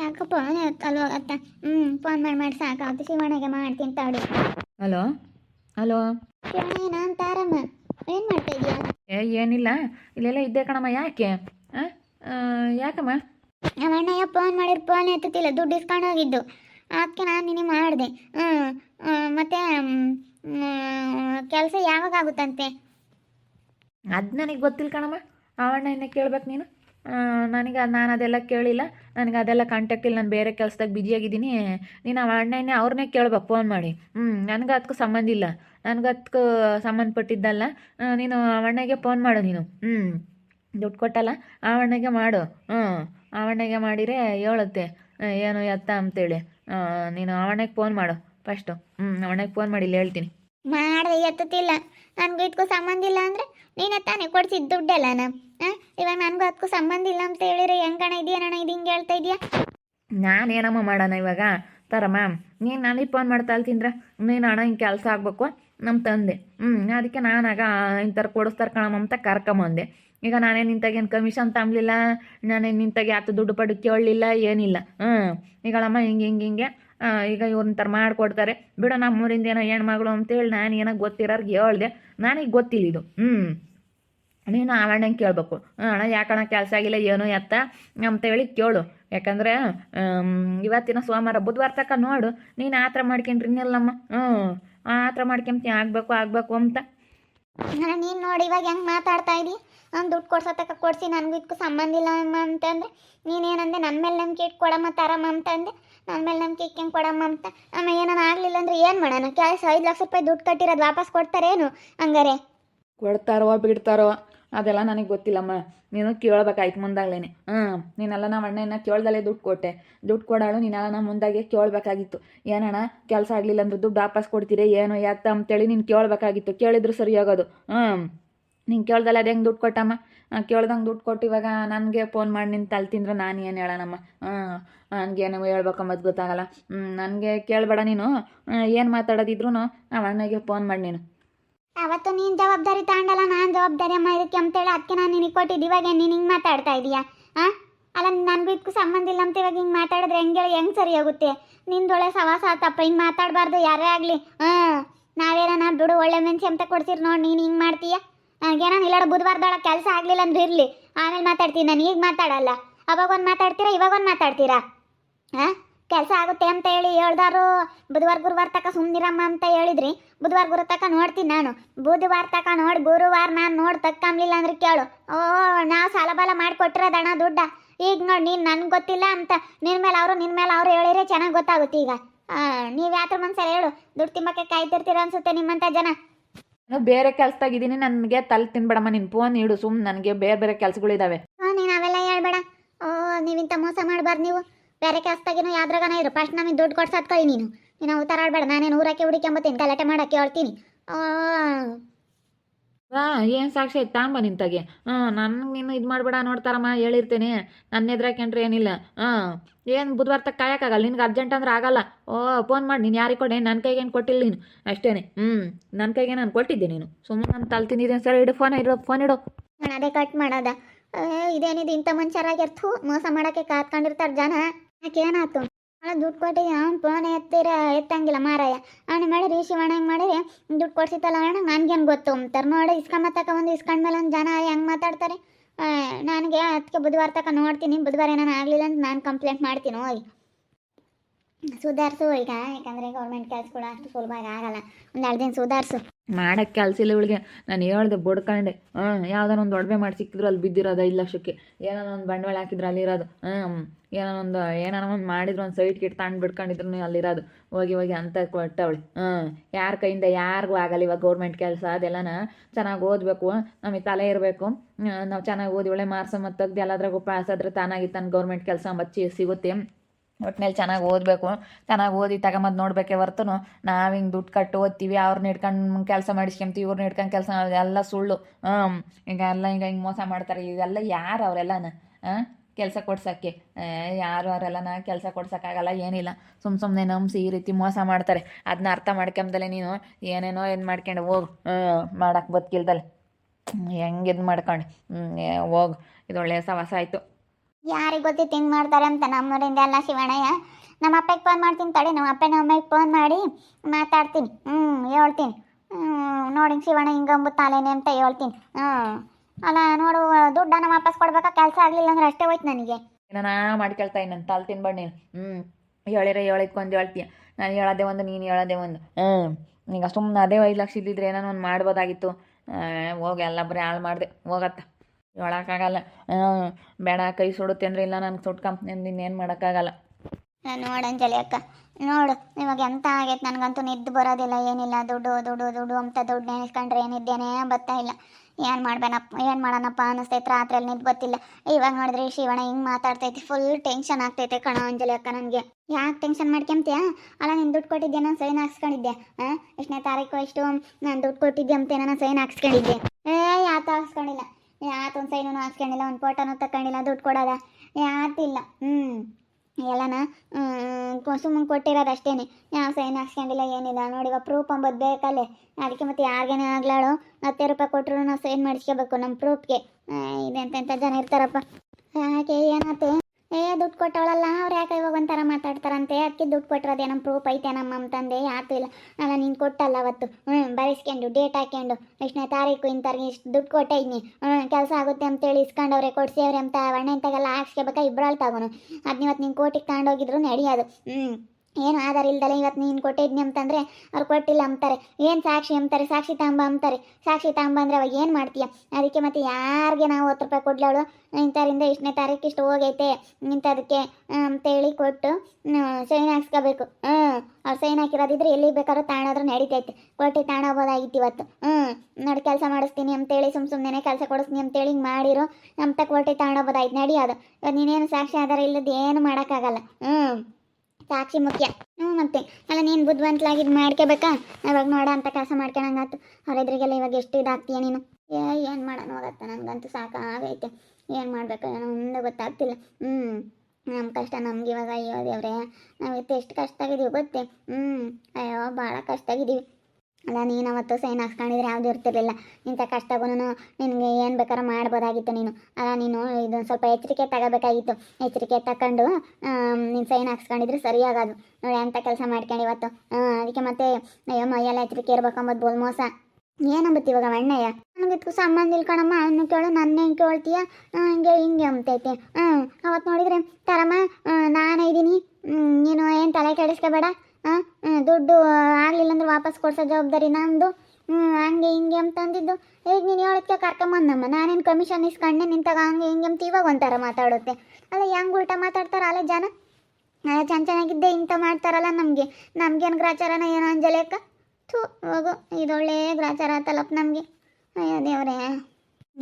ಯಾಕೆ ಫೋನ್ ಎತ್ತಲ್ವ ಅತ್ತ ಹ್ಞೂ ಫೋನ್ ಮಾಡಿ ಮಾಡಿ ಸಾಕಾಗುತ್ತೆ ಶಿವಣ್ಣಗೆ ಮಾಡ್ತೀನಿ ತಾಡು ಹಲೋ? ಹಲೋ? ಶಿವಣ್ಣ ನಾನು ತಾರಮ್ಮ. ಏನು ಮಾಡ್ತಾ ಇದೀಯಾ? ಏ ಏನಿಲ್ಲ. ಇಲ್ಲೆಲ್ಲ ಇದ್ದೆ ಕಣಮ್ಮ. ಯಾಕೆ? ಯಾಕಮ್ಮ? ನಮ್ಮ ಅಣ್ಣಯ್ಯ ಫೋನ್ ಮಾಡಿದ್ರೆ ಫೋನ್ ಎತ್ತುತ್ತಿಲ್ಲ. ದುಡ್ಡು ಇಸ್ಕೊಂಡು ಹೋಗಿದ್ದು. ಅದಕ್ಕೆ ನಾನು ನಿನಗೆ ಮಾಡಿದೆ. ಹ್ಞೂ ಮತ್ತು ಕೆಲಸ ಯಾವಾಗ ಆಗುತ್ತಂತೆ? ಅದು ನನಗೆ ಗೊತ್ತಿಲ್ಲ ಕಣಮ್ಮ. ಅವಣ್ಣನ ಕೇಳ್ಬೇಕು ನೀನು. ನನಗೆ ನಾನು ಅದೆಲ್ಲ ಕೇಳಿಲ್ಲ. ನನಗೆ ಅದೆಲ್ಲ ಕಾಂಟ್ಯಾಕ್ಟ್ ಇಲ್ಲ. ನಾನು ಬೇರೆ ಕೆಲಸದಾಗ ಬ್ಯುಸಿಯಾಗಿದ್ದೀನಿ ನೀನು ಅವ ಅಣ್ಣನೇ ಅವ್ರನ್ನೇ ಕೇಳ್ಬೇಕು. ಫೋನ್ ಮಾಡಿ. ಹ್ಞೂ ನನಗೆ ಅದಕ್ಕೂ ಸಂಬಂಧ ಇಲ್ಲ. ನನಗೆ ಅದಕ್ಕೂ ಸಂಬಂಧಪಟ್ಟಿದ್ದಲ್ಲ. ಆ, ನೀನು ಅವಣ್ಣಗೆ ಫೋನ್ ಮಾಡು ನೀನು. ಹ್ಞೂ ದುಡ್ಡು ಕೊಟ್ಟಲ್ಲ. ಅವಣ್ಣಗೆ ಮಾಡು. ಹ್ಞೂ ಅವಣ್ಣಗೆ ಮಾಡಿದರೆ ಹೇಳುತ್ತೆ ಏನು ಎತ್ತ ಅಂತೇಳಿ. ಆ, ನೀನು ಅವಣ್ಣಗೆ ಫೋನ್ ಮಾಡು. ಫಸ್ಟು ಹ್ಞೂ ಅವಣ್ಣಗೆ ಫೋನ್ ಮಾಡಿ ಇಲ್ಲಿ ಹೇಳ್ತೀನಿ. ಮಾಡಿದೆ ಎತ್ತುತ್ತಿಲ್ಲ. ನನಗೂ ಇದಕ್ಕೂ ಸಂಬಂಧ ಇಲ್ಲ ಅಂದರೆ ನೀನೇ ತಾನೇ ಕೊಡ್ಸಿದ್ದು ದುಡ್ಡೆಲ್ಲ ನಾನು ಹಾಂ ಇವಾಗ ನನಗೂ ಅದಕ್ಕೂ ಸಂಬಂಧ ಇಲ್ಲ ಅಂತ ಹೇಳಿದ್ರೆ ಹೆಂಗಣ ನಾನು ಇದು ಹಿಂಗೆ ಹೇಳ್ತಾ ಇದೆಯಾ? ನಾನು ಏನಮ್ಮ ಮಾಡೋಣ ಇವಾಗ? ತರಮ್ಮ ನೀನು ನನಗೆ ಫೋನ್ ಮಾಡ್ತಾ ತಿಂದ್ರೆ ನೀನು ಹಣ ಹಿಂಗೆ ಕೆಲಸ ಆಗಬೇಕು ನಮ್ಮ ತಂದೆ. ಹ್ಞೂ ಅದಕ್ಕೆ ನಾನಾಗ ಇಂಥರ ಕೊಡಿಸ್ತಾರೆ ಕಣಮ್ಮ ಅಂತ ಕರ್ಕೊಂಬಂದೆ. ಈಗ ನಾನೇನು ನಿಂತಾಗೇನು ಕಮಿಷನ್ ತಂಬಲಿಲ್ಲ ನಾನೇನು ನಿಂತಾಗ ಯಾತು ದುಡ್ಡು ಪಡು ಕೇಳಲಿಲ್ಲ ಏನಿಲ್ಲ. ಹ್ಞೂ ಈಗಳಮ್ಮ ಹಿಂಗೆ ಹಿಂಗೆ ಹಿಂಗೆ ಈಗ ಇವ್ರಂತಾರೆ ಮಾಡಿಕೊಡ್ತಾರೆ. ಬಿಡು ನಮ್ಮೂರಿಂದ ಏನೋ ಹೆಣ್ಮಗಳು ಅಂತೇಳಿ ನಾನು ಏನೋ ಗೊತ್ತಿರೋರ್ಗೆ ಹೇಳ್ದೆ. ನನಗೆ ಗೊತ್ತಿಲ್ಲ ಇದು. ಹ್ಞೂ ನೀನು ಅಣ್ಣಂಗೆ ಕೇಳಬೇಕು. ಅಣ್ಣ ಯಾಕಣ್ಣ ಕೆಲಸ ಆಗಿಲ್ಲ, ಏನು ಎತ್ತ? ಅಂತೇಳಿ ಕೇಳು. ಯಾಕಂದ್ರೆ ಇವತ್ತಿನ ಸೋಮವಾರ, ಬುಧವಾರ ತಕ್ಕ ನೋಡು. ನೀನು ಆ ಥರ ಮಾಡ್ಕೊಂಡ್ರಿ ನಿಲ್ಲಮ್ಮ ಹ್ಞೂ ಆ ಥರ ಮಾಡ್ಕೊಂತೀನಿ, ಆಗಬೇಕು ಆಗಬೇಕು ಅಂತ. ನೀನು ನೋಡಿ ಇವಾಗ ಹೆಂಗೆ ಮಾತಾಡ್ತಾ ಇದ್ದೀ ಅವ್ನು ದುಡ್ಡು ಕೊಡ್ಸೋತಕ್ಕ ಕೊಡಿಸಿ, ನನಗೂ ಇದಕ್ಕೂ ಸಂಬಂಧ ಇಲ್ಲ ಅಂತಂದ್ರೆ ನೀನೇನಂದೆ ನನ್ನ ಮೇಲೆ ನಂಬಿಕೆ ಇಟ್ಕೊಡಮ್ಮ ತಾರಮ್ಮ ಅಂತಂದೆ. ನನ್ನ ಮೇಲೆ ನಂಬಿಕೆ ಇಕ್ಕಂಗೆ ಕೊಡಮ್ಮ ಅಂತ. ಆಮೇಲೆ ಏನಾನ ಆಗಲಿಲ್ಲ ಅಂದ್ರೆ ಏನು ಮಾಡೋಣ? ಕ್ಯಾಶ್ ಐದು ಲಕ್ಷ ರೂಪಾಯಿ ದುಡ್ಡು ಕಟ್ಟಿರೋದು ವಾಪಸ್ ಕೊಡ್ತಾರೇನು ಹಂಗಾರೆ? ಕೊಡ್ತಾರೋ, ಬಿಡ್ತಾರೋ, ಅದೆಲ್ಲ ನನಗೆ ಗೊತ್ತಿಲ್ಲಮ್ಮ. ನೀನು ಕೇಳ್ಬೇಕಾಯ್ತು ಮುಂದಾಗ್ಲೇನೆ. ಹಾಂ ನೀನೆಲ್ಲ ನಮ್ಮ ಅಣ್ಣನ ಕೇಳ್ದಲ್ಲೇ ದುಡ್ಡು ಕೊಟ್ಟೆ. ದುಡ್ಡು ಕೊಡಾಳು, ನೀನೆಲ್ಲ ನಮ್ಮ ಮುಂದಾಗೆ ಕೇಳಬೇಕಾಗಿತ್ತು. ಏನಣ್ಣ, ಕೆಲಸ ಆಗಲಿಲ್ಲ ಅಂದ್ರೆ ದುಡ್ಡು ವಾಪಸ್ ಕೊಡ್ತೀರಿ, ಏನು ಯಾತ ಅಂತೇಳಿ ನೀನು ಕೇಳಬೇಕಾಗಿತ್ತು. ಕೇಳಿದ್ರು ಸರಿ ಹೋಗೋದು ಹ್ಞೂ ನೀನು ಕೇಳ್ದಲ್ಲ ಅದು ಹೆಂಗೆ ದುಡ್ಡು ಕೊಟ್ಟಮ್ಮ. ಕೇಳ್ದಂಗೆ ದುಡ್ಡು ಕೊಟ್ಟು ಇವಾಗ ನನಗೆ ಫೋನ್ ಮಾಡಿ ನಿನ್ನ ತಲೆ ತಿಂದ್ರೆ ನಾನು ಏನು ಹೇಳೋಣಮ್ಮ. ಹಾಂ ನನಗೇನು ಹೇಳ್ಬೇಕಂಬದು ಗೊತ್ತಾಗಲ್ಲ. ನನಗೆ ಕೇಳಬೇಡ ನೀನು. ಏನು ಮಾತಾಡೋದಿದ್ರು ನಮ್ಮ ಅಣ್ಣಗೆ ಫೋನ್ ಮಾಡಿ ನೀನು. ಅವತ್ತು ನೀನು ಜವಾಬ್ದಾರಿ ತಗೊಂಡಲ್ಲ ನಾನು ಜವಾಬ್ದಾರಿ ಅಮ್ಮ. ಇದಕ್ಕೆ ಅಂತೇಳಿ ಅದಕ್ಕೆ ನಾನು ನಿನಗೆ ಕೊಟ್ಟಿದ್ದು ಇವಾಗ ನೀನು ಹಿಂಗೆ ಮಾತಾಡ್ತಾ ಇದೀಯಾ? ಹಾಂ ಅಲ್ಲ, ನನಗೂ ಇದಕ್ಕೂ ಸಂಬಂಧ ಇಲ್ಲ ಅಂತ ಇವಾಗ ಹಿಂಗೆ ಮಾತಾಡಿದ್ರೆ ಹೆಂಗೆ ಹೇಳಿ? ಹೆಂಗೆ ಸರಿ ಹೋಗುತ್ತೆ? ನಿಂದೊಳ್ಳೆ ಸವಾಸ ಆತಪ್ಪ, ಹಿಂಗೆ ಮಾತಾಡಬಾರ್ದು, ಯಾರೇ ಆಗಲಿ. ಹಾಂ ನಾವೇನ ಬಿಡು, ಒಳ್ಳೆ ಮೆನ್ಸಿ ಅಂತ ಕೊಡ್ತೀರಿ ನೋಡಿ, ನೀನು ಹಿಂಗೆ ಮಾಡ್ತೀಯ? ನನಗೇನೋ ಇಲ್ಲಾಡ ಬುಧವಾರದೊಳಗೆ ಕೆಲಸ ಆಗಲಿಲ್ಲ ಅಂದ್ರೆ ಇರಲಿ. ಆಮೇಲೆ ಮಾತಾಡ್ತೀನಿ. ನಾನು ಈಗ ಮಾತಾಡಲ್ಲ. ಅವಾಗ ಒಂದು ಮಾತಾಡ್ತೀರಾ ಇವಾಗ ಒಂದು ಮಾತಾಡ್ತೀರಾ? ಹಾಂ ಕೆಲಸ ಆಗುತ್ತೆ ಅಂತ ಹೇಳಿ ಹೇಳ್ದಾರು. ಬುಧವಾರ, ಗುರುವಾರ ತಕ ಸುಮ್ಮನಿರಮ್ಮ ಅಂತ ಹೇಳಿದ್ರಿ. ಬುಧವಾರ ಗುರು ತಕ ನೋಡ್ತೀನಿ ನಾನು. ಬುಧವಾರ ತಕ ನೋಡಿ, ಗುರುವಾರ ನಾನು ನೋಡಿ ತಕ್ಕಂಬ್ಲಿಲ್ಲ ಅಂದ್ರೆ ಕೇಳು. ಓ, ನಾವು ಸಾಲ ಬಾಲ ಮಾಡಿಕೊಟ್ಟಿರೋದಣ್ಣ ದುಡ್ಡ. ಈಗ ನೋಡಿ, ನೀನು ನನ್ಗೆ ಗೊತ್ತಿಲ್ಲ ಅಂತ. ನಿನ್ನ ಮೇಲೆ ಅವರು ನಿನ್ನ ಮೇಲೆ ಅವರು ಹೇಳಿದ್ರೆ ಚೆನ್ನಾಗಿ ಗೊತ್ತಾಗುತ್ತೆ ಈಗ. ನೀವು ಯಾತ್ರ ಮನ್ಸಲ್ಲಿ ಹೇಳು. ದುಡ್ಡು ತಿಂಬಕ್ಕೆ ಕಾಯ್ತಿರ್ತೀರ ಅನ್ಸುತ್ತೆ ನಿಮ್ಮಂಥ ಜನ. ನಾನು ಬೇರೆ ಕೆಲ್ಸದಾಗಿದ್ದೀನಿ ನನಗೆ ತಲೆ ತಿನ್ಬೇಡಮ್ಮ, ನಿನ್ ಫೋನ್ ಇಡು, ಸುಮ್ ನನಗೆ ಬೇರೆ ಬೇರೆ ಕೆಲಸಗಳಿದ್ದಾವೆ ಹಾಂ, ನೀನು ಅವೆಲ್ಲ ಹೇಳ್ಬೇಡ. ಓ ನೀವಿಂತ ಮೋಸ ಮಾಡಬಾರ್ದು ನೀವು. ಬೇರೆ ಕೆಲ್ಸದಾಗಿನೂ ಯಾವ್ದ್ರಾಗನ ಇರು. ಫಸ್ಟ್ ನಮಗೆ ದುಡ್ಡು ಕೊಡ್ಸೋದ್ ನೀನು. ನೀನು ಅವತಾರ ಆಡ್ಬೇಡ. ನಾನೇನು ಊರಕ್ಕೆ ಹುಡುಕೊಂಬತ್ತೀನಿ ಗಲಾಟೆ ಮಾಡಕ್ಕೆ ಹೇಳ್ತೀನಿ ಹಾ ಏನು ಸಾಕ್ಷಿ ಐತೆ ತಾಂಬ ನಿಂತಾಗೆ. ಹಾಂ ನನಗೆ ನೀನು ಇದು ಮಾಡಬೇಡ ನೋಡ್ತಾರಮ್ಮ ಹೇಳಿರ್ತೀನಿ. ನನ್ನ ಎದುರಾಕೊಂಡ್ರೆ ಏನಿಲ್ಲ. ಹಾಂ ಏನು ಬುಧವಾರ ತಕ್ಕ ಕಾಯಕ್ಕಾಗಲ್ಲ? ನಿನ್ಗೆ ಅರ್ಜೆಂಟ್ ಅಂದ್ರೆ ಆಗಲ್ಲ. ಓ ಫೋನ್ ಮಾಡಿ. ನೀನು ಯಾರಿಗೆ ಕೊಡೆ? ನನ್ನ ಕೈಗೆ ಏನು ಕೊಟ್ಟಿಲ್ಲ ನೀನು? ಅಷ್ಟೇನೆ. ಹ್ಞೂ ನನ್ನ ಕೈಗೆ ನಾನು ಕೊಟ್ಟಿದ್ದೆ ನೀನು. ಸುಮ್ಮನೆ ನಾನು ತಲೆ ಸರ್? ಇಡು ಫೋನ್ ಇಡು ಫೋನ್ ಇಡು. ನಾನು ಅದೇ ಕಟ್ ಮಾಡೋದ. ಇದೇನಿದು? ಇಂಥ ಮನುಷ್ಯರಾಗಿರ್ತು ಮೋಸ ಮಾಡೋಕ್ಕೆ ಕಾತ್ಕೊಂಡಿರ್ತಾರೆ ಜನ. ಯಾಕೆ ಅಲ್ಲ ದುಡ್ಡು ಕೊಟ್ಟಿಗೆ ಅವ್ನು ಫೋನ್ ಎತ್ತಿರ, ಎತ್ತಂಗಿಲ್ಲ ಮಾರಾಯ. ಅವನು ಮಾಡಿರಿ ಶಿವಣ್ಣ ಹೆಂಗೆ ಮಾಡಿರಿ ದುಡ್ಡು ಕೊಡ್ಸಿತ್ತಲ್ಲ ಅಣ್ಣ? ನನ್ಗೇನು ಗೊತ್ತು? ಅಂತಾರೆ ನೋಡಿ, ಇಸ್ಕೊಂಡ್ ತಕ ಒಂದು ಇಸ್ಕೊಂಡ್ಮೇಲೆ ಒಂದು ಜನ ಹೆಂಗೆ ಮಾತಾಡ್ತಾರೆ? ನನಗೆ ಅದಕ್ಕೆ ಬುಧವಾರ ತಕ ನೋಡ್ತೀನಿ. ಬುಧವಾರ ಏನಾನ ಆಗಲಿಲ್ಲ ಅಂತ ನಾನು ಕಂಪ್ಲೇಂಟ್ ಮಾಡ್ತೀನಿ ಹೋಗಿ ಸುಧಾರಿಸು ಈಗ, ಯಾಕಂದರೆ ಗೌರ್ಮೆಂಟ್ ಕೆಲಸಗಳು ಅಷ್ಟು ಸುಲಭವಾಗಿ ಆಗಲ್ಲ. ಒಂದು ಎರಡು ದಿನ ಸುಧಾರಿಸು. ಮಾಡೋಕ್ಕೆ ಕೆಲಸ ಇಲ್ಲ ಇವಳಿಗೆ. ನಾನು ಹೇಳ್ದೆ, ಬಡ್ಕೊಂಡೆ. ಹಾಂ ಯಾವ್ದಾನ ಒಂದು ಒಡವೆ ಮಾಡಿ ಸಿಕ್ಕಿದ್ರು ಅಲ್ಲಿ ಬಿದ್ದಿರೋದು ಐದು ಲಕ್ಷಕ್ಕೆ ಏನೋ ಒಂದು ಬಂಡವಾಳ ಹಾಕಿದ್ರು ಅಲ್ಲಿರೋದು. ಹಾಂ ಏನೋ ಒಂದು, ಏನಾನ ಒಂದು ಮಾಡಿದ್ರು ಒಂದು ಸೈಟ್ ಗಿಟ್ ತಗೊಂಡು ಬಿಡ್ಕೊಂಡಿದ್ರು ಅಲ್ಲಿರೋದು. ಹೋಗಿ ಹೋಗಿ ಅಂತ ಕೊಟ್ಟವಳು ಹಾಂ ಯಾರ ಕೈಯಿಂದ ಯಾರಿಗೂ ಆಗಲ್ಲ ಇವಾಗ ಗೌರ್ಮೆಂಟ್ ಕೆಲಸ ಅದೆಲ್ಲನ ಚೆನ್ನಾಗಿ ಓದಬೇಕು. ನಮಗೆ ತಲೆ ಇರಬೇಕು. ನಾವು ಚೆನ್ನಾಗಿ ಓದಿ ಒಳ್ಳೆ ಮಾರ್ಸ ಮತ್ತು ತೆಗ್ದು ಎಲ್ಲದ್ರಾಗೂ ಪಾಸ್ ಆದರೆ ತಾನಾಗಿ ತನ್ನ ಗೌರ್ಮೆಂಟ್ ಕೆಲಸ ಮಚ್ಚಿ ಸಿಗುತ್ತೆ. ಒಟ್ನಲ್ಲಿ ಚೆನ್ನಾಗಿ ಓದಬೇಕು. ಚೆನ್ನಾಗಿ ಓದಿ ತಗೊಂಬಂದು ನೋಡ್ಬೇಕೇ ಹೊರ್ತು ನಾವು ಹಿಂಗೆ ದುಡ್ಡು ಕಟ್ಟು ಓದ್ತೀವಿ ಅವ್ರನ್ನ ಹಿಡ್ಕೊಂಡು ಕೆಲಸ ಮಾಡಿಸ್ಕೊಂತೀವಿ ಇವ್ರನ್ನ ಹಿಡ್ಕೊಂಡು ಕೆಲಸ ಎಲ್ಲ ಸುಳ್ಳು. ಹ್ಞೂ ಎಲ್ಲ ಹಿಂಗೆ ಹಿಂಗೆ ಮೋಸ ಮಾಡ್ತಾರೆ. ಇದೆಲ್ಲ ಯಾರು ಅವರೆಲ್ಲನ? ಹಾಂ ಕೆಲಸ ಕೊಡ್ಸೋಕ್ಕೆ? ಯಾರು ಅವರೆಲ್ಲನ ಕೆಲಸ ಕೊಡ್ಸೋಕ್ಕಾಗಲ್ಲ, ಏನಿಲ್ಲ. ಸುಮ್ಮ ಸುಮ್ಮನೆ ನಂಬಿಸಿ ಈ ರೀತಿ ಮೋಸ ಮಾಡ್ತಾರೆ. ಅದನ್ನ ಅರ್ಥ ಮಾಡ್ಕೊಂಬದಲೆ ನೀನು ಏನೇನೋ ಏನು ಮಾಡ್ಕೊಂಡು ಹೋಗು. ಮಾಡೋಕ್ಕೆ ಬದುಕಿಲ್ದಲ್ಲಿ ಹೆಂಗೆ ಇದು ಮಾಡ್ಕೊಂಡು? ಹೋಗು. ಇದು ಒಳ್ಳೆಯ ಸವಾಸ ಆಯಿತು ಯಾರಿಗೆ ಗೊತ್ತಿತ್ತು ಹಿಂಗೆ ಮಾಡ್ತಾರೆ ಅಂತ? ನಮ್ಮೂರಿಂದ ಎಲ್ಲ ಶಿವಣ್ಣಯ್ಯ. ನಮ್ಮ ಅಪ್ಪಗೆ ಫೋನ್ ಮಾಡ್ತೀನಿ ತಡಿ, ನಮ್ಮ ಅಪ್ಪ ನಮ್ಮ ಅಮ್ಮಗೆ ಫೋನ್ ಮಾಡಿ ಮಾತಾಡ್ತೀನಿ. ಹ್ಞೂ ಹೇಳ್ತೀನಿ. ನೋಡಿ ಶಿವಣ್ಣ ಹಿಂಗೆ ಅಂಬುತ್ತಾಲೇನೆ ಅಂತ ಹೇಳ್ತೀನಿ. ಹ್ಞೂ ಅಲ್ಲ, ನೋಡು ದುಡ್ಡನ್ನ ವಾಪಸ್ ಕೊಡ್ಬೇಕಾ? ಕೆಲಸ ಆಗಲಿಲ್ಲ ಅಂದ್ರೆ ಅಷ್ಟೇ ಹೋಯ್ತು ನನಗೆ. ನಾನು ಮಾಡ್ಕೊಳ್ತಾ ಇನ್ನು ತಾಲ್ ತಿನ್ಬೇಡ ನೀನು. ಹ್ಞೂ ಹೇಳಿರ ಹೇಳಿದ್ಕೊಂಡು ಹೇಳ್ತೀಯ. ನಾನು ಹೇಳೋದೇ ಒಂದು, ನೀನು ಹೇಳೋದೇ ಒಂದು. ಹ್ಞೂ ಈಗ ಸುಮ್ಮನೆ ಅದೇ ಐದು ಲಕ್ಷ ಇದ್ದಿದ್ರೆ ಏನೋ ಒಂದು ಮಾಡ್ಬೋದಾಗಿತ್ತು. ಹೋಗಿ ಎಲ್ಲ ಬರೀ ಹಾಳು ಮಾಡಿದೆ. ಹೋಗತ್ತ. ಹೇಳೋಕ್ಕಾಗಲ್ಲ. ಬೇಡ, ಕೈ ಸುಡುತ್ತೆ ಅಂದರೆ ಇಲ್ಲ ನನಗೆ ಸುಟ್ಕೊಂಬ ಇನ್ನೇನು ಮಾಡೋಕ್ಕಾಗಲ್ಲ. ನಾನು ಅಂಜಲಿ ಅಕ್ಕ. ನೋಡು, ಇವಾಗ ಎಂತ ಆಗೈತೆ ನನಗಂತೂ ನಿದ್ದು ಬರೋದಿಲ್ಲ, ಏನಿಲ್ಲ. ದುಡ್ಡು ದುಡ್ಡು ದುಡ್ಡು ಅಂತ ದುಡ್ಡು ನೆನೆಸ್ಕೊಂಡ್ರೆ ಏನಿದ್ದೇನೆ ಬರ್ತಾ ಇಲ್ಲ. ಏನು ಮಾಡ್ಬೇನಪ್ಪ, ಏನು ಮಾಡೋಣಪ್ಪ ಅನ್ನಿಸ್ತೈತೆ ರಾತ್ರಿಯಲ್ಲಿ ನಿದ್ದು ಬತ್ತಿಲ್ಲ ಇವಾಗ ನೋಡಿದ್ರೆ ಶಿವಣ್ಣ ಹಿಂಗೆ ಮಾತಾಡ್ತೈತಿ ಫುಲ್ ಟೆನ್ಷನ್ ಆಗ್ತೈತೆ ಕಣ ಅಂಜಲಿ ಅಕ್ಕ ನನಗೆ. ಯಾಕೆ ಟೆನ್ಷನ್ ಮಾಡ್ಕೊಂತೀಯ? ಅಲ್ಲ ನೀನು ದುಡ್ಡು ಕೊಟ್ಟಿದ್ದೆ ನಾನು ಸೈನ್ ಹಾಕ್ಸ್ಕೊಂಡಿದ್ದೆ ಹಾಂ ಎಷ್ಟನೇ ತಾರೀಕು ಎಷ್ಟು ನಾನು ದುಡ್ಡು ಕೊಟ್ಟಿದ್ದೆ ಅಂತ ನಾನು ಸೈನ್ ಹಾಕ್ಸ್ಕೊಂಡಿದ್ದೆ ಏ ಯಾತ ಹಾಕ್ಸ್ಕೊಂಡಿಲ್ಲ. ಯಾತ ಸೈನು ಹಾಕ್ಸ್ಕೊಂಡಿಲ್ಲ, ಒಂದು ಫೋಟೋನು ತಗೊಂಡಿಲ್ಲ ದುಡ್ಡು ಕೊಡೋದ. ಯಾತಿಲ್ಲ ಹ್ಞೂ ಎಲ್ಲನ ಸುಮ್ಮನೆ ಕೊಟ್ಟಿರೋದು ಅಷ್ಟೇನೆ. ಯಾವ ಸೈನ್ ಹಾಕ್ಸ್ಕೊಂಡಿಲ್ಲ, ಏನಿಲ್ಲ. ನೋಡಿ, ಇವಾಗ ಪ್ರೂಫ್ ಅಂಬೋದು ಬೇಕಲ್ಲೇ. ಅದಕ್ಕೆ ಮತ್ತೆ ಯಾರಿಗೇನೆ ಆಗ್ಲಾಳು, ಹತ್ತು ರೂಪಾಯಿ ಕೊಟ್ಟರು ನಾವು ಸೈನ್ ಮಾಡಿಸ್ಕೋಬೇಕು ನಮ್ಮ ಪ್ರೂಫ್ಗೆ ಇದೆಂತೆಂಥ ಜನ ಇರ್ತಾರಪ್ಪ. ಯಾಕೆ ಏನಾಯ್ತು ಏ, ದುಡ್ಡು ಕೊಟ್ಟವಳಲ್ಲ, ಅವ್ರು ಯಾಕೆ ಇವಾಗ ಒಂಥರ ಮಾತಾಡ್ತಾರಂತೆ? ಅದಕ್ಕೆ ದುಡ್ಡು ಕೊಟ್ಟಿರೋದೇ ನಮ್ಮ ಪ್ರೂಫ್ ಐತೆ ನಮ್ಮ ತಂದೆ? ಯಾತು ಇಲ್ಲ. ಅಲ್ಲ, ನೀನು ಕೊಟ್ಟಲ್ಲ ಅವತ್ತು. ಹ್ಞೂ ಬರೆಸ್ಕೊಂಡು ಡೇಟ್ ಹಾಕ್ಕೊಂಡು ಎಷ್ಟನೇ ತಾರೀಕು ಇಂಥವ್ರಿಗೆ ಇಷ್ಟು ದುಡ್ಡು ಕೊಟ್ಟಿದ್ನಿ ಹ್ಞೂ ಕೆಲಸ ಆಗುತ್ತೆ ಅಂತೇಳಿ ಇಸ್ಕೊಂಡವ್ರೆ ಕೊಡ್ಸಿಯವ್ರೆ ಅಂತ ಅಣ್ಣ ಇಂತಾಗೆಲ್ಲ ಹಾಕ್ಸ್ಕೊಬೇಕಾ? ಇಬ್ಬರಲ್ಲಿ ತಗೋನು ಅದನ್ನ ಇವತ್ತು ನೀನು ಕೋಟಿಗೆ ತಗೊಂಡೋಗಿದ್ರು ನಡೆಯೋದು. ಹ್ಞೂ ಏನು ಆಧಾರ ಇಲ್ದಲೆ ಇವತ್ತು ನೀನು ಕೊಟ್ಟಿದ್ನಿ ಅಂತಂದರೆ ಅವ್ರು ಕೊಟ್ಟಿಲ್ಲ ಅಂತಾರೆ. ಏನು ಸಾಕ್ಷಿ ಅಂತಾರೆ? ಸಾಕ್ಷಿ ತಾಂಬ ಅಂತಾರೆ. ಸಾಕ್ಷಿ ತಾಂಬ ಅಂದರೆ ಅವಾಗ ಏನು ಮಾಡ್ತೀಯ? ಅದಕ್ಕೆ ಮತ್ತೆ ಯಾರಿಗೆ ನಾವು ಹತ್ತು ರೂಪಾಯಿ ಕೊಡ್ಲಾಳು ಇಂಥರಿಂದ ಇಷ್ಟನೇ ತಾರೀಕು ಇಷ್ಟು ಹೋಗೈತೆ. ಇಂಥದಕ್ಕೆ ಅಂತೇಳಿ ಕೊಟ್ಟು ಸೈನ್ ಹಾಕ್ಸ್ಕೋಬೇಕು. ಹ್ಞೂ ಅವ್ರು ಸೈನ್ ಹಾಕಿರೋದಿದ್ರೆ ಎಲ್ಲಿಗೆ ಬೇಕಾದ್ರೂ ತಾಣಾದ್ರೂ ನಡೀತೈತೆ. ಕೊಟ್ಟು ತಾಣಬೋದಾಗಿತ್ತು ಇವತ್ತು. ಹ್ಞೂ ನೋಡಿ ಕೆಲಸ ಮಾಡಿಸ್ತೀನಿ ಅಂತೇಳಿ ಸುಮ್ಮ ಸುಮ್ಮನೆ ಕೆಲಸ ಕೊಡಿಸ್ತೀನಿ ಅಂತೇಳಿ ಹಿಂಗೆ ಮಾಡಿರೋ. ನಮ್ಮ ತಕ್ಕ ಕೊಟ್ಟು ತಾಣಬೋದಾಯ್ತು ನಡಿಯೋದು ಇವಾಗ ನೀನೇನು ಸಾಕ್ಷಿ ಆಧಾರ ಇಲ್ಲದ ಏನು ಮಾಡೋಕ್ಕಾಗಲ್ಲ. ಹ್ಞೂ ಸಾಕ್ಷಿ ಮುಖ್ಯ. ಹ್ಞೂ ಮತ್ತೆ. ಅಲ್ಲ, ನೀನು ಬುದ್ಧಿವಂತಲಾಗಿ ಮಾಡ್ಕೋಬೇಕಾ ಇವಾಗ ನೋಡ ಅಂತ ಕೆಲಸ ಮಾಡ್ಕೊಳಂಗಾತು ಅವ್ರೆದ್ರಿಗೆಲ್ಲ ಇವಾಗ ಎಷ್ಟು ಇದಾಗ್ತೀಯ ನೀನು? ಏ, ಏನು ಮಾಡೋಣ ಹೋಗತ್ತ? ನನಗಂತೂ ಸಾಕಾಗೈತೆ. ಏನು ಮಾಡಬೇಕು ಏನೋ ಮುಂದೆ ಗೊತ್ತಾಗ್ತಿಲ್ಲ. ಹ್ಞೂ. ನಮ್ಮ ಕಷ್ಟ ನಮ್ಗೆ ಇವಾಗ ಅಯ್ಯೋ ದೇವ್ರೆ. ನಾವಿತ್ತು ಎಷ್ಟು ಕಷ್ಟ ಆಗಿದ್ದೀವಿ ಗೊತ್ತೇ? ಹ್ಞೂ. ಅಯ್ಯೋ ಭಾಳ ಕಷ್ಟ ಆಗಿದ್ದೀವಿ ಅಲ್ಲ ನೀನು ಅವತ್ತು ಸೈನ್ ಹಾಕ್ಸ್ಕೊಂಡಿದ್ರೆ ಯಾವುದು ಇರ್ತಿರ್ಲಿಲ್ಲ. ಇಂಥ ಕಷ್ಟಗೂ ನಿನಗೆ ಏನು ಬೇಕಾದ್ರೂ ಮಾಡ್ಬೋದಾಗಿತ್ತು ನೀನು. ಅಲ್ಲ, ನೀನು ಇದೊಂದು ಸ್ವಲ್ಪ ಎಚ್ಚರಿಕೆ ತಗೋಬೇಕಾಗಿತ್ತು. ಎಚ್ಚರಿಕೆ ತಗೊಂಡು ನೀನು ಸೈನ್ ಹಾಕ್ಸ್ಕೊಂಡಿದ್ರೆ ಸರಿಯಾಗೋದು ನೋಡಿ ಅಂಥ ಕೆಲಸ ಮಾಡ್ಕೊಂಡು ಇವತ್ತು. ಅದಕ್ಕೆ ಮತ್ತೆ, ಅಯ್ಯೋ, ಮೈಯೆಲ್ಲ ಎಚ್ಚರಿಕೆ ಇರ್ಬೇಕು ಅಂಬೋದು ಬೋಲ್ ಮೋಸ. ಏನಂಬತ್ತು ಇವಾಗ ಅಣ್ಣಯ್ಯ ನನಗೆ ಇದಕ್ಕೂ ಸಂಬಂಧ ಇಲ್ಲ ಕಣಮ್ಮ. ಅವನು ಕೇಳು, ನನ್ನ ಹೆಂಗೆ ಕೇಳ್ತೀಯ? ಹಿಂಗೆ, ಹಂಗೆ ಅಂತೈತೆ ಹ್ಞೂ ಅವತ್ತು ನೋಡಿದ್ರೆ, ತರಮ್ಮ ನಾನು ಇದ್ದೀನಿ ನೀನು ಏನು ತಲೆ ಕೆಡಿಸ್ಕೋಬೇಡ? ದುಡ್ಡು ಆಗಲಿಲ್ಲ ಅಂದ್ರೆ ವಾಪಸ್ ಕೊಡ್ಸೋ ಜವಾಬ್ದಾರಿ ನಂದು ಹಂಗೆ ಹಿಂಗೆ ಅಂತ ಈಗ ನೀನು ಹೇಳೋದಕ್ಕೆ ಕರ್ಕೊಂಬಂದಮ್ಮ. ನಾನೇನು ಕಮಿಷನ್ ಇಸ್ಕೊಂಡೆ ನಿಂತಾಗ ಹಂಗೆ ಹಿಂಗೆ ಅಂತ ಇವಾಗ ಒಂಥರ ಮಾತಾಡುತ್ತೆ. ಅಲ್ಲ, ಹೆಂಗೆ ಉಲ್ಟಾ ಮಾತಾಡ್ತಾರ ಅಲ್ಲ ಜನ? ಚೆನ್ನ ಚೆನ್ನಾಗಿದ್ದೆ ಇಂಥ ಮಾಡ್ತಾರಲ್ಲ ನಮಗೆ. ನಮ್ಗೇನು ಗ್ರಾಚಾರನ ಏನೋ ಅಂಜಲೇಕ ಥೂ, ಹೋಗು. ಇದೊಳ್ಳೆ ಗ್ರಾಚಾರ ಆತಲ್ಲಪ್ಪ ನಮಗೆ. ಅಯ್ಯೋ ದೇವ್ರೇ.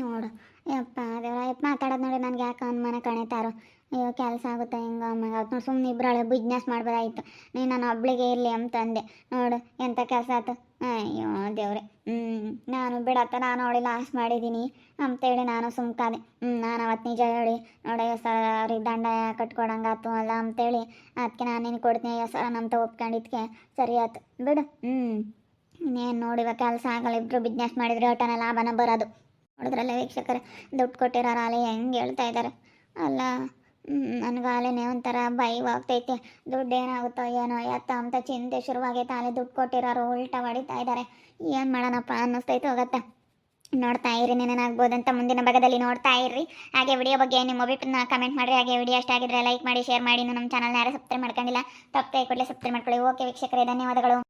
ನೋಡು. ಯಪ್ಪ ದೇವ್ರ ಯಪ್ಪ ಮಾತಾಡೋದು ನೋಡಿ ನನಗೆ ಯಾಕೆ ಅನುಮಾನ ಕಾಣಿತಾರೋ. ಅಯ್ಯೋ, ಕೆಲಸ ಆಗುತ್ತೆ, ಹಿಂಗ ಆಮೇಲೆ ನೋಡಿ ಸುಮ್ಮನೆ ಇಬ್ಬರಳೆ ಬಿಸ್ನೆಸ್ ಮಾಡ್ಬೋದಾಗಿತ್ತು ನೀನು ನಾನು ಒಬ್ಳಿಗೆ ಇರಲಿ ಅಂತಂದೆ. ನೋಡು ಎಂಥ ಕೆಲಸ ಆಯ್ತು ಅಯ್ಯೋ, ದೇವ್ರೆ. ಹ್ಞೂ ನಾನು ಬಿಡತ್ತ, ನಾನು ಅವಳಿ ಲಾಸ್ ಮಾಡಿದ್ದೀನಿ ಅಂತೇಳಿ ನಾನು ಸುಮ್ಕಾದೆ. ಹ್ಞೂ ನಾನು ಅವತ್ತು ನಿಜ ಹೇಳಿ, ನೋಡಿ ಸರ್, ಅವ್ರಿಗೆ ದಂಡ ಕಟ್ಕೊಡಂಗಾತು ಅಲ್ಲ ಅಂತೇಳಿ ಅದಕ್ಕೆ ನಾನು ನಿನ್ನ ಕೊಡ್ತೀನಿ, ಅಯ್ಯೋ, ಸರ್ ನಮ್ಮ ಒಪ್ಕೊಂಡಿದ್ಕೆ ಸರಿ ಆಯ್ತು ಬಿಡು. ಹ್ಞೂ ಇನ್ನೇನು ನೋಡಿ, ಇವಾಗ ಕೆಲಸ ಆಗಲ್ಲ ಇಬ್ಬರು ಬಿಸ್ನೆಸ್ ಮಾಡಿದ್ರೆ ಒಟ್ಟನ ಲಾಭನ ಬರೋದು. ನೋಡಿದ್ರಲ್ಲ ವೀಕ್ಷಕರೇ, ದುಡ್ಡು ಕೊಟ್ಟಿರೋರು ಅಲ್ಲಿ ಹೆಂಗೆ ಹೇಳ್ತಾ ಇದ್ದಾರೆ ಅಲ್ಲ ನನಗಾಲೇನೆ ಒಂಥರ ಭಯವಾಗ್ತೈತೆ. ದುಡ್ಡು ಏನಾಗುತ್ತೋ ಏನೋ ಎತ್ತ ಅಂತ ಚಿಂತೆ ಶುರುವಾಗೈತೆ ಅಲ್ಲೇ ದುಡ್ಡು ಕೊಟ್ಟಿರೋರು ಉಲ್ಟಾ ಹೊಡಿತಾ ಇದ್ದಾರೆ ಏನು ಮಾಡೋಣಪ್ಪ ಅನ್ನಿಸ್ತೈತೆ ಹೋಗತ್ತೆ ನೋಡ್ತಾ ಇರಿ ನೆನೇನಾಗ್ಬೋದಂತ ಮುಂದಿನ ಭಾಗದಲ್ಲಿ ನೋಡ್ತಾ ಇರ್ರಿ. ಹಾಗೆ ವಿಡಿಯೋ ಬಗ್ಗೆ ನಿಮ್ಮ ಅಭಿಪ್ರಾಯ ಕಮೆಂಟ್ ಮಾಡಿರಿ. ಹಾಗೆ ವಿಡಿಯೋ ಇಷ್ಟ ಆಗಿದ್ರೆ ಲೈಕ್ ಮಾಡಿ ಶೇರ್ ಮಾಡಿ. ನಮ್ಮ ಚಾನಲ್ನ ಯಾರು ಸಬ್ಸ್ಕ್ರೈಬ್ ಮಾಡ್ಕೊಂಡಿಲ್ಲ, ತಪ್ಪದೆ ಕೂಡಲೇ ಸಬ್ಸ್ಕ್ರೈಬ್ ಮಾಡ್ಕೊಳ್ಳಿ. ಓಕೆ ವೀಕ್ಷಕರೇ, ಧನ್ಯವಾದಗಳು.